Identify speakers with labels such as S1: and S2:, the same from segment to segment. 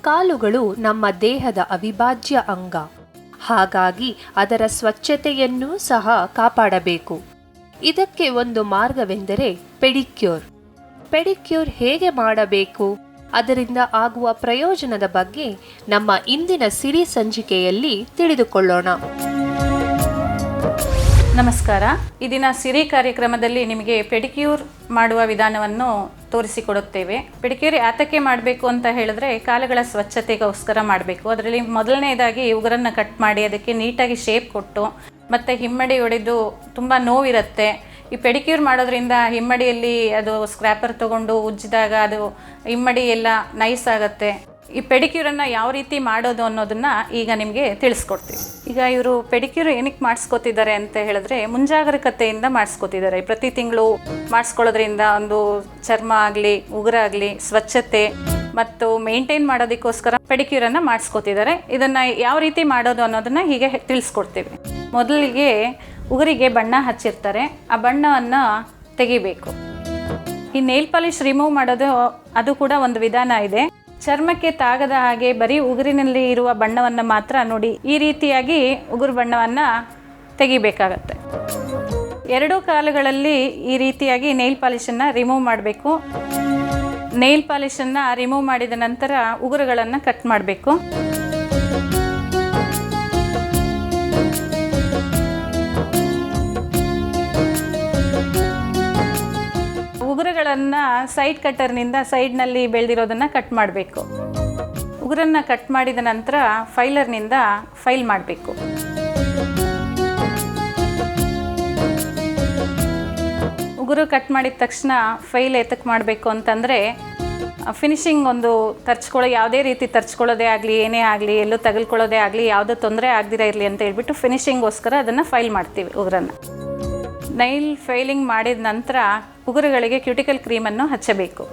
S1: ಕಾಲುಗಳು ನಮ್ಮ ದೇಹದ ಅವಿಭಾಜ್ಯ ಅಂಗ. ಹಾಗಾಗಿ ಅದರ ಸ್ವಚ್ಛತೆಯನ್ನೂ ಸಹ ಕಾಪಾಡಬೇಕು. ಇದಕ್ಕೆ ಒಂದು ಮಾರ್ಗವೆಂದರೆ ಪೆಡಿಕ್ಯೂರ್. ಪೆಡಿಕ್ಯೂರ್ ಹೇಗೆ ಮಾಡಬೇಕು? ಅದರಿಂದ ಆಗುವ ಪ್ರಯೋಜನದ ಬಗ್ಗೆ ನಮ್ಮ ಇಂದಿನ ಸಿರಿ ಸಂಚಿಕೆಯಲ್ಲಿ ತಿಳಿದುಕೊಳ್ಳೋಣ.
S2: ನಮಸ್ಕಾರ. ಈ ದಿನ ಸಿರಿ ಕಾರ್ಯಕ್ರಮದಲ್ಲಿ ನಿಮಗೆ ಪೆಡಿಕ್ಯೂರ್ ಮಾಡುವ ವಿಧಾನವನ್ನು ತೋರಿಸಿಕೊಡುತ್ತೇವೆ. ಪೆಡಿಕ್ಯೂರ್ ಯಾತಕ್ಕೆ ಮಾಡಬೇಕು ಅಂತ ಹೇಳಿದ್ರೆ ಕಾಲುಗಳ ಸ್ವಚ್ಛತೆಗೋಸ್ಕರ ಮಾಡಬೇಕು. ಅದರಲ್ಲಿ ಮೊದಲನೇದಾಗಿ ಉಗುರನ್ನು ಕಟ್ ಮಾಡಿ ಅದಕ್ಕೆ ನೀಟಾಗಿ ಶೇಪ್ ಕೊಟ್ಟು, ಮತ್ತು ಹಿಮ್ಮಡಿ ಒಡೆದು ತುಂಬ ನೋವಿರುತ್ತೆ. ಈ ಪೆಡಿಕ್ಯೂರ್ ಮಾಡೋದ್ರಿಂದ ಹಿಮ್ಮಡಿಯಲ್ಲಿ ಅದು ಸ್ಕ್ರ್ಯಾಪರ್ ತಗೊಂಡು ಉಜ್ಜಿದಾಗ ಅದು ಹಿಮ್ಮಡಿ ಎಲ್ಲ ನೈಸ್ ಆಗುತ್ತೆ. ಈ ಪೆಡಿಕ್ಯೂರನ್ನು ಯಾವ ರೀತಿ ಮಾಡೋದು ಅನ್ನೋದನ್ನ ಈಗ ನಿಮಗೆ ತಿಳಿಸ್ಕೊಡ್ತೀವಿ. ಈಗ ಇವರು ಪೆಡಿಕ್ಯೂರ್ ಏನಕ್ಕೆ ಮಾಡಿಸ್ಕೋತಿದ್ದಾರೆ ಅಂತ ಹೇಳಿದ್ರೆ ಮುಂಜಾಗ್ರತೆಯಿಂದ ಮಾಡಿಸ್ಕೋತಿದ್ದಾರೆ. ಪ್ರತಿ ತಿಂಗಳು ಮಾಡಿಸ್ಕೊಳ್ಳೋದ್ರಿಂದ ಒಂದು ಚರ್ಮ ಆಗಲಿ ಉಗುರಾಗಲಿ ಸ್ವಚ್ಛತೆ ಮತ್ತು ಮೇಂಟೈನ್ ಮಾಡೋದಕ್ಕೋಸ್ಕರ ಪೆಡಿಕ್ಯೂರನ್ನು ಮಾಡಿಸ್ಕೋತಿದ್ದಾರೆ. ಇದನ್ನು ಯಾವ ರೀತಿ ಮಾಡೋದು ಅನ್ನೋದನ್ನ ಹೀಗೆ ತಿಳಿಸ್ಕೊಡ್ತೀವಿ. ಮೊದಲಿಗೆ ಉಗುರಿಗೆ ಬಣ್ಣ ಹಚ್ಚಿರ್ತಾರೆ. ಆ ಬಣ್ಣವನ್ನು ತೆಗಿಬೇಕು. ಈ ನೇಲ್ ಪಾಲಿಶ್ ರಿಮೂವ್ ಮಾಡೋದು ಅದು ಕೂಡ ಒಂದು ವಿಧಾನ ಇದೆ. ಚರ್ಮಕ್ಕೆ ತಾಗದ ಹಾಗೆ ಬರೀ ಉಗುರಿನಲ್ಲಿ ಇರುವ ಬಣ್ಣವನ್ನು ಮಾತ್ರ ನೋಡಿ ಈ ರೀತಿಯಾಗಿ ಉಗುರು ಬಣ್ಣವನ್ನು ತೆಗಿಬೇಕಾಗತ್ತೆ. ಎರಡೂ ಕಾಲುಗಳಲ್ಲಿ ಈ ರೀತಿಯಾಗಿ ನೈಲ್ ಪಾಲಿಶನ್ನು ರಿಮೂವ್ ಮಾಡಬೇಕು. ನೈಲ್ ಪಾಲಿಶನ್ನು ರಿಮೂವ್ ಮಾಡಿದ ನಂತರ ಉಗುರುಗಳನ್ನು ಕಟ್ ಮಾಡಬೇಕು. ಉಗುರುಗಳನ್ನು ಸೈಡ್ ಕಟ್ಟರ್ನಿಂದ ಸೈಡ್ನಲ್ಲಿ ಬೆಳೆದಿರೋದನ್ನು ಕಟ್ ಮಾಡಬೇಕು. ಉಗುರನ್ನು ಕಟ್ ಮಾಡಿದ ನಂತರ ಫೈಲರ್ನಿಂದ ಫೈಲ್ ಮಾಡಬೇಕು. ಉಗುರು ಕಟ್ ಮಾಡಿದ ತಕ್ಷಣ ಫೈಲ್ ಎತ್ತಕ್ಕೆ ಮಾಡಬೇಕು ಅಂತಂದರೆ ಫಿನಿಶಿಂಗ್ ಒಂದು ತರ್ಚ್ಕೊಳ್ಳೋ, ಯಾವುದೇ ರೀತಿ ತರ್ಚ್ಕೊಳ್ಳೋದೇ ಆಗಲಿ, ಏನೇ ಆಗಲಿ, ಎಲ್ಲೂ ತಗಲ್ಕೊಳ್ಳೋದೇ ಆಗಲಿ, ಯಾವುದೋ ತೊಂದರೆ ಆಗದಿರ ಇರಲಿ ಅಂತ ಹೇಳ್ಬಿಟ್ಟು ಫಿನಿಶಿಂಗೋಸ್ಕರ ಅದನ್ನು ಫೈಲ್ ಮಾಡ್ತೀವಿ ಉಗುರನ್ನು. ನೈಲ್ ಫೈಲಿಂಗ್ ಮಾಡಿದ ನಂತರ ಉಗುರುಗಳಿಗೆ ಕ್ಯೂಟಿಕಲ್ ಕ್ರೀಮನ್ನು ಹಚ್ಚಬೇಕು.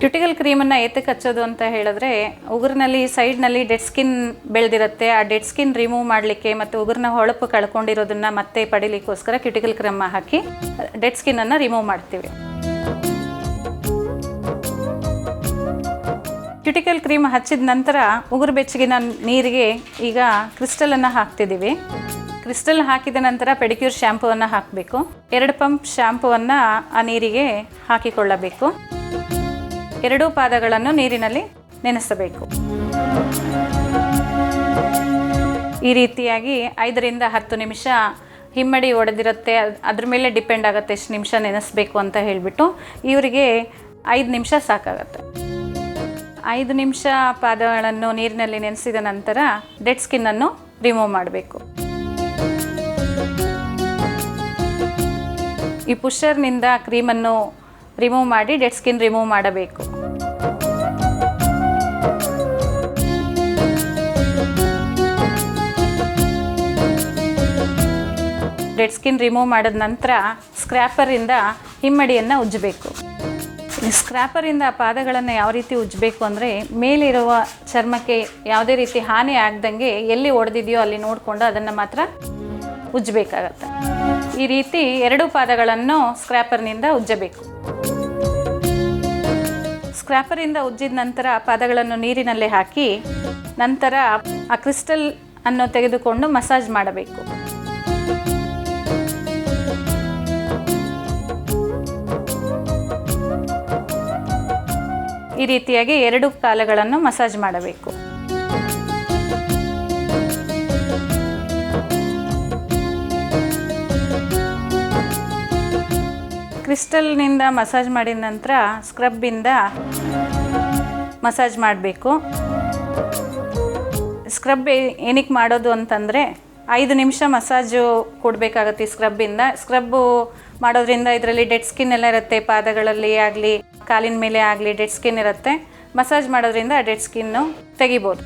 S2: ಕ್ಯೂಟಿಕಲ್ ಕ್ರೀಮನ್ನು ಏತಕ್ಕೆ ಹಚ್ಚೋದು ಅಂತ ಹೇಳಿದ್ರೆ, ಉಗುರಿನಲ್ಲಿ, ಸೈಡ್ನಲ್ಲಿ ಡೆಡ್ ಸ್ಕಿನ್ ಬೆಳೆದಿರುತ್ತೆ. ಆ ಡೆಡ್ ಸ್ಕಿನ್ ರಿಮೂವ್ ಮಾಡಲಿಕ್ಕೆ ಮತ್ತು ಉಗುರಿನ ಹೊಳಪು ಕಳ್ಕೊಂಡಿರೋದನ್ನು ಮತ್ತೆ ಪಡೀಲಿಕ್ಕೋಸ್ಕರ ಕ್ಯೂಟಿಕಲ್ ಕ್ರೀಮ್ ಹಾಕಿ ಡೆಡ್ ಸ್ಕಿನ್ನನ್ನು ರಿಮೂವ್ ಮಾಡ್ತೀವಿ. ಕ್ಯೂಟಿಕಲ್ ಕ್ರೀಮ್ ಹಚ್ಚಿದ ನಂತರ ಉಗುರು ಬೆಚ್ಚಗಿನ ನೀರಿಗೆ ಈಗ ಕ್ರಿಸ್ಟಲನ್ನು ಹಾಕ್ತಿದ್ದೀವಿ. ಕ್ರಿಸ್ಟಲ್ ಹಾಕಿದ ನಂತರ ಪೆಡಿಕ್ಯೂರ್ ಶ್ಯಾಂಪುವನ್ನು ಹಾಕಬೇಕು. ಎರಡು ಪಂಪ್ ಶ್ಯಾಂಪುವನ್ನು ಆ ನೀರಿಗೆ ಹಾಕಿಕೊಳ್ಳಬೇಕು. ಎರಡೂ ಪಾದಗಳನ್ನು ನೀರಿನಲ್ಲಿ ನೆನೆಸಬೇಕು. ಈ ರೀತಿಯಾಗಿ ಐದರಿಂದ ಹತ್ತು ನಿಮಿಷ ಹಿಮ್ಮಡಿ ಒಡೆದಿರುತ್ತೆ ಅದ್- ಅದ್ರ ಮೇಲೆ ಡಿಪೆಂಡ್ ಆಗುತ್ತೆ ಎಷ್ಟು ನಿಮಿಷ ನೆನೆಸಬೇಕು ಅಂತ ಹೇಳಿಬಿಟ್ಟು. ಇವರಿಗೆ ಐದು ನಿಮಿಷ ಸಾಕಾಗತ್ತೆ. ಐದು ನಿಮಿಷ ಪಾದಗಳನ್ನು ನೀರಿನಲ್ಲಿ ನೆನೆಸಿದ ನಂತರ ಡೆಡ್ ಸ್ಕಿನ್ನನ್ನು ರಿಮೂವ್ ಮಾಡಬೇಕು. ಈ ಪುಷರ್ನಿಂದ ಕ್ರೀಮನ್ನು ರಿಮೂವ್ ಮಾಡಿ ಡೆಡ್ ಸ್ಕಿನ್ ರಿಮೂವ್ ಮಾಡಬೇಕು. ಡೆಡ್ ಸ್ಕಿನ್ ರಿಮೂವ್ ಮಾಡಿದ ನಂತರ ಸ್ಕ್ರ್ಯಾಪರಿಂದ ಹಿಮ್ಮಡಿಯನ್ನು ಉಜ್ಜಬೇಕು. ಸ್ಕ್ರ್ಯಾಪರಿಂದ ಪಾದಗಳನ್ನು ಯಾವ ರೀತಿ ಉಜ್ಜಬೇಕು ಅಂದರೆ ಮೇಲಿರುವ ಚರ್ಮಕ್ಕೆ ಯಾವುದೇ ರೀತಿ ಹಾನಿ ಆಗ್ದಂಗೆ ಎಲ್ಲಿ ಒಡೆದಿದೆಯೋ ಅಲ್ಲಿ ನೋಡಿಕೊಂಡು ಅದನ್ನು ಮಾತ್ರ ಉಜ್ಜಬೇಕಾಗತ್ತೆ. ಈ ರೀತಿ ಎರಡು ಪಾದಗಳನ್ನು ಸ್ಕ್ರ್ಯಾಪರ್ನಿಂದ ಉಜ್ಜಬೇಕು. ಸ್ಕ್ರ್ಯಾಪರಿಂದ ಉಜ್ಜಿದ ನಂತರ ಪಾದಗಳನ್ನು ನೀರಿನಲ್ಲಿ ಹಾಕಿ ನಂತರ ಆ ಕ್ರಿಸ್ಟಲ್ ಅನ್ನು ತೆಗೆದುಕೊಂಡು ಮಸಾಜ್ ಮಾಡಬೇಕು. ಈ ರೀತಿಯಾಗಿ ಎರಡು ಕಾಲಗಳನ್ನು ಮಸಾಜ್ ಮಾಡಬೇಕು. ಕ್ರಿಸ್ಟಲ್ನಿಂದ ಮಸಾಜ್ ಮಾಡಿದ ನಂತರ ಸ್ಕ್ರಬ್ಬಿಂದ ಮಸಾಜ್ ಮಾಡಬೇಕು. ಸ್ಕ್ರಬ್ ಏನಕ್ಕೆ ಮಾಡೋದು ಅಂತಂದರೆ ಐದು ನಿಮಿಷ ಮಸಾಜು ಕೊಡಬೇಕಾಗತ್ತೆ ಸ್ಕ್ರಬ್ಬಿಂದ ಸ್ಕ್ರಬ್ಬು ಮಾಡೋದ್ರಿಂದ ಇದರಲ್ಲಿ ಡೆಡ್ ಸ್ಕಿನ್ ಎಲ್ಲ ಇರುತ್ತೆ, ಪಾದಗಳಲ್ಲಿ ಆಗಲಿ, ಕಾಲಿನ ಮೇಲೆ ಆಗಲಿ ಡೆಡ್ ಸ್ಕಿನ್ ಇರುತ್ತೆ. ಮಸಾಜ್ ಮಾಡೋದ್ರಿಂದ ಆ ಡೆಡ್ ಸ್ಕಿನ್ನು ತೆಗಿಬೋದು.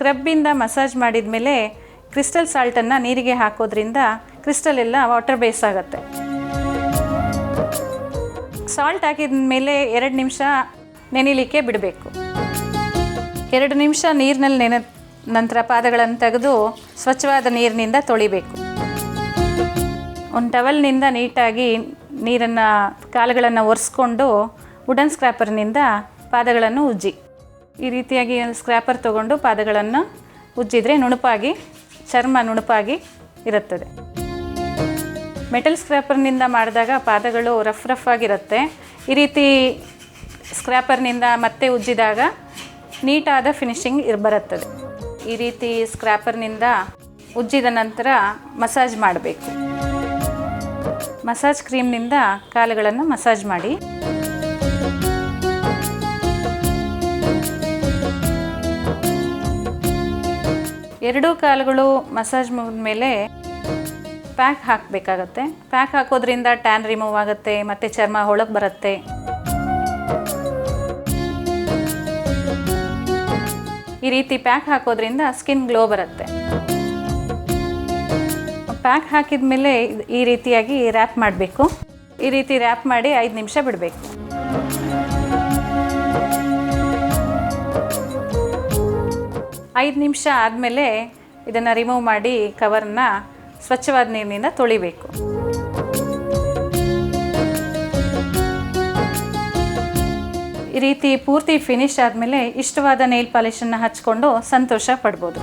S2: ಸ್ಕ್ರಬ್ಬಿಂದ ಮಸಾಜ್ ಮಾಡಿದ ಮೇಲೆ ಕ್ರಿಸ್ಟಲ್ ಸಾಲ್ಟನ್ನು ನೀರಿಗೆ ಹಾಕೋದ್ರಿಂದ ಕ್ರಿಸ್ಟಲ್ ಎಲ್ಲ ವಾಟರ್ ಬೇಸ್ ಆಗುತ್ತೆ. ಸಾಲ್ಟ್ ಹಾಕಿದ ಮೇಲೆ ಎರಡು ನಿಮಿಷ ನೆನಿಲಿಕ್ಕೆ ಬಿಡಬೇಕು. ಎರಡು ನಿಮಿಷ ನೀರಿನಲ್ಲಿ ನೆನೆ ನಂತರ ಪಾದಗಳನ್ನು ತೆಗೆದು ಸ್ವಚ್ಛವಾದ ನೀರಿನಿಂದ ತೊಳಿಬೇಕು. ಒಂದು ಟವಲ್ನಿಂದ ನೀಟಾಗಿ ನೀರನ್ನು ಕಾಲುಗಳನ್ನು ಒರೆಸ್ಕೊಂಡು ವುಡನ್ ಸ್ಕ್ರ್ಯಾಪರ್ನಿಂದ ಪಾದಗಳನ್ನು ಉಜ್ಜಿ. ಈ ರೀತಿಯಾಗಿ ಸ್ಕ್ರ್ಯಾಪರ್ ತಗೊಂಡು ಪಾದಗಳನ್ನು ಉಜ್ಜಿದ್ರೆ ನುಣುಪಾಗಿ, ಚರ್ಮ ನುಣುಪಾಗಿ ಇರುತ್ತದೆ. ಮೆಟಲ್ ಸ್ಕ್ರ್ಯಾಪರ್ನಿಂದ ಮಾಡಿದಾಗ ಪಾದಗಳು ರಫ್ ರಫ್ ಆಗಿರುತ್ತೆ. ಈ ರೀತಿ ಸ್ಕ್ರ್ಯಾಪರ್ನಿಂದ ಮತ್ತೆ ಉಜ್ಜಿದಾಗ ನೀಟಾದ ಫಿನಿಶಿಂಗ್ ಇರ್, ಬರುತ್ತದೆ. ಈ ರೀತಿ ಸ್ಕ್ರ್ಯಾಪರ್ನಿಂದ ಉಜ್ಜಿದ ನಂತರ ಮಸಾಜ್ ಮಾಡಬೇಕು. ಮಸಾಜ್ ಕ್ರೀಮ್ನಿಂದ ಕಾಲುಗಳನ್ನು ಮಸಾಜ್ ಮಾಡಿ. ಎರಡೂ ಕಾಲುಗಳು ಮಸಾಜ್ ಮುಗಿದ್ಮೇಲೆ ಪ್ಯಾಕ್ ಹಾಕಬೇಕಾಗತ್ತೆ. ಪ್ಯಾಕ್ ಹಾಕೋದ್ರಿಂದ ಟ್ಯಾನ್ ರಿಮೂವ್ ಆಗುತ್ತೆ, ಮತ್ತು ಚರ್ಮ ಹೊಳಗೆ ಬರುತ್ತೆ. ಈ ರೀತಿ ಪ್ಯಾಕ್ ಹಾಕೋದ್ರಿಂದ ಸ್ಕಿನ್ ಗ್ಲೋ ಬರುತ್ತೆ. ಪ್ಯಾಕ್ ಹಾಕಿದ ಮೇಲೆ ಈ ರೀತಿಯಾಗಿ ರ್ಯಾಪ್ ಮಾಡಬೇಕು. ಈ ರೀತಿ ರ್ಯಾಪ್ ಮಾಡಿ ಐದು ನಿಮಿಷ ಬಿಡಬೇಕು. ಐದು ನಿಮಿಷ ಆದಮೇಲೆ ಇದನ್ನು ರಿಮೂವ್ ಮಾಡಿ ಕವರ್ನ ಸ್ವಚ್ಛವಾದ ನೀರಿನಿಂದ ತೊಳಿಬೇಕು. ಈ ರೀತಿ ಪೂರ್ತಿ ಫಿನಿಶ್ ಆದಮೇಲೆ ಇಷ್ಟವಾದ ನೈಲ್ ಪಾಲಿಶನ್ನು ಹಚ್ಕೊಂಡು ಸಂತೋಷ ಪಡ್ಬೋದು.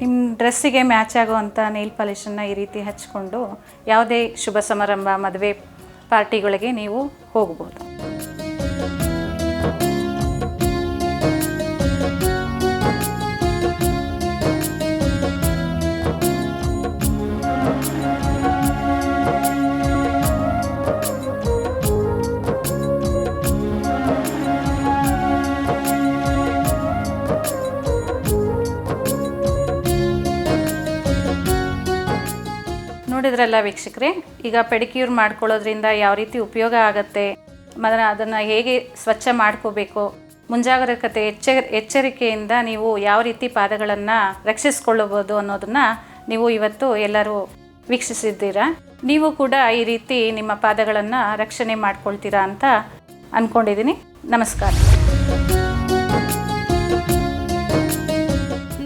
S2: ನಿಮ್ಮ ಡ್ರೆಸ್ಸಿಗೆ ಮ್ಯಾಚ್ ಆಗುವಂಥ ನೈಲ್ ಪಾಲಿಶನ್ನು ಈ ರೀತಿ ಹಚ್ಕೊಂಡು ಯಾವುದೇ ಶುಭ ಸಮಾರಂಭ, ಮದುವೆ ಪಾರ್ಟಿಗಳಿಗೆ ನೀವು ಹೋಗ್ಬೋದು. ನೋಡಿದ್ರಲ್ಲ ವೀಕ್ಷಕರೇ, ಈಗ ಪೆಡಿಕ್ಯೂರ್ ಮಾಡ್ಕೊಳ್ಳೋದ್ರಿಂದ ಯಾವ ರೀತಿ ಉಪಯೋಗ ಆಗುತ್ತೆ ಮತ್ತು ಅದನ್ನು ಹೇಗೆ ಸ್ವಚ್ಛ ಮಾಡ್ಕೋಬೇಕು, ಮುಂಜಾಗ್ರತೆ ಎಚ್ಚ, ಎಚ್ಚರಿಕೆಯಿಂದ ನೀವು ಯಾವ ರೀತಿ ಪಾದಗಳನ್ನು ರಕ್ಷಿಸ್ಕೊಳ್ಳಬಹುದು ಅನ್ನೋದನ್ನು ನೀವು ಇವತ್ತು ಎಲ್ಲರೂ ವೀಕ್ಷಿಸಿದ್ದೀರಾ. ನೀವು ಕೂಡ ಈ ರೀತಿ ನಿಮ್ಮ ಪಾದಗಳನ್ನು ರಕ್ಷಣೆ ಮಾಡ್ಕೊಳ್ತೀರಾ ಅಂತ ಅಂದ್ಕೊಂಡಿದ್ದೀನಿ ನಮಸ್ಕಾರ.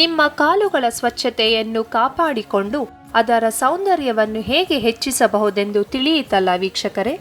S1: ನಿಮ್ಮ ಕಾಲುಗಳ ಸ್ವಚ್ಛತೆಯನ್ನು ಕಾಪಾಡಿಕೊಂಡು ಅದರ ಸೌಂದರ್ಯವನ್ನು ಹೇಗೆ ಹೆಚ್ಚಿಸಬಹುದೆಂದು ತಿಳಿಯಿತಲ್ಲ ವೀಕ್ಷಕರೇ.